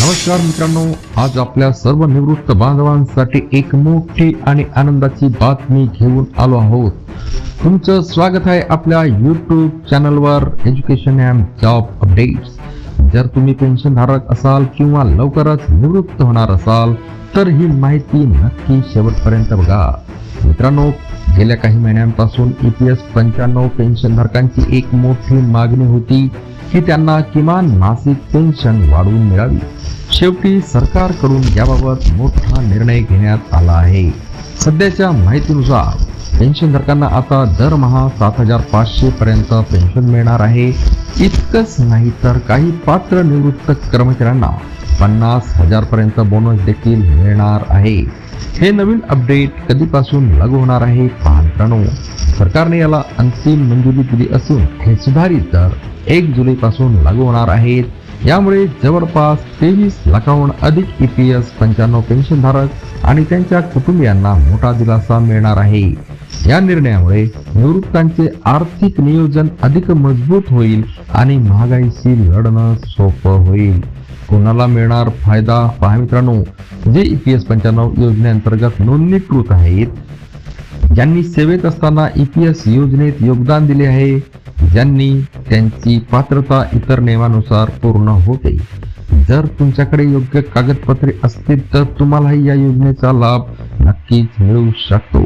नमस्कार मित्रांनो आज आपल्या सर्व निवृत्त बांधवांसाठी एक मोठी आणि आनंदाची बातमी घेऊन आलो आहोत. तुमचं स्वागत आहे आपल्या युट्यूब चॅनलवर एज्युकेशन अँड जॉब अपडेट्स जर तुम्ही पेन्शनधारक असाल किंवा लवकरच निवृत्त होणार असाल तर ही माहिती नक्की शेवटपर्यंत बघा. मित्रांनो गेल्या काही महिन्यांपासून ई पी एस पंच्याण्णव पेन्शनधारकांची एक मोठी मागणी होती. की त्यांना किमान मासिक पेन्शन वाढवून मिळावी. शेवटी सरकारकडून याबाबत मोठा निर्णय घेण्यात आला आहे. सध्याच्या माहितीनुसार पेन्शनधारकांना आता दरमहा सात हजार पाचशे पर्यंत पेन्शन मिळणार आहे. इतकंच नाही तर काही पात्र निवृत्त कर्मचाऱ्यांना पन्नास हजार पर्यंत बोनस देखील मिळणार आहे. हे नवीन अपडेट कधीपासून लागू होणार आहे पाहत सरकारने याला अंतिम मंजुरी दिली असून हे सुधारित दर एक जुलै पासून लागू होणार आहेत. यामुळे जवळपास तेवीस लाखाहून अधिक ई पी एस पंच्याण्णव पेन्शनधारक आणि त्यांच्या कुटुंबियांना मोठा दिलासा मिळणार आहे. या निर्णयामुळे निवृत्तांचे आर्थिक नियोजन अधिक मजबूत होईल आणि महागाईशी लढणं सोपं होईल. कोणाला मिळणार फायदा? पहा मित्रांनो जे ई पी एस पंच्याण्णव योजनेअंतर्गत नोंदणीकृत आहेत ज्यांनी सेवेत असताना ई पी एस योजनेत योगदान दिले आहे ज्यांनी त्यांची पात्रता इतर नियमानुसार पूर्ण होते. जर तुमच्याकडे योग्य कागदपत्रे असतील तर तुम्हालाही या योजनेचा लाभ नक्कीच मिळू शकतो.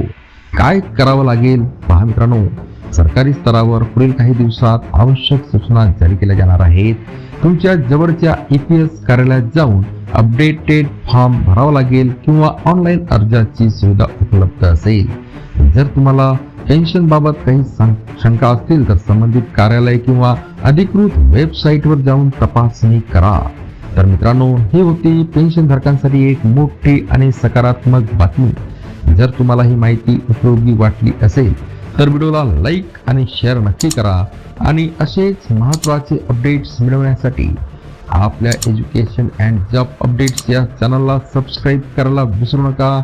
काय करावं लागेल? पहा मित्रांनो सरकारी स्तरावर पुढील काही दिवसात आवश्यक सूचना जारी केल्या जाणार आहेत. तुमच्या जवळच्या ई पी एस कार्यालयात जाऊन अपडेटेड फॉर्म भरावा लागेल किंवा ऑनलाईन अर्जाची सुविधा उपलब्ध असेल. जर तुम्हाला पेन्शन बाबत काही शंका असतील तर संबंधित कार्यालय किंवा अधिकृत वेबसाईटवर जाऊन तपासणी करा. तर मित्रांनो ही होती पेन्शन धारकांसाठी एक मोठी आणि सकारात्मक बातमी. जर तुम्हाला ही माहिती उपयोगी वाटली असेल तर व्हिडिओला लाईक आणि शेअर नक्की करा आणि असेच महत्त्वाचे अपडेट्स मिळवण्यासाठी आपल्या एज्युकेशन अँड जॉब अपडेट्स या चॅनलला सबस्क्राईब करायला विसरू नका.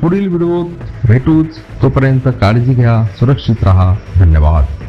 पुढील व्हिडिओत भेटूच तोपर्यंत काळजी घ्या सुरक्षित राहा. धन्यवाद.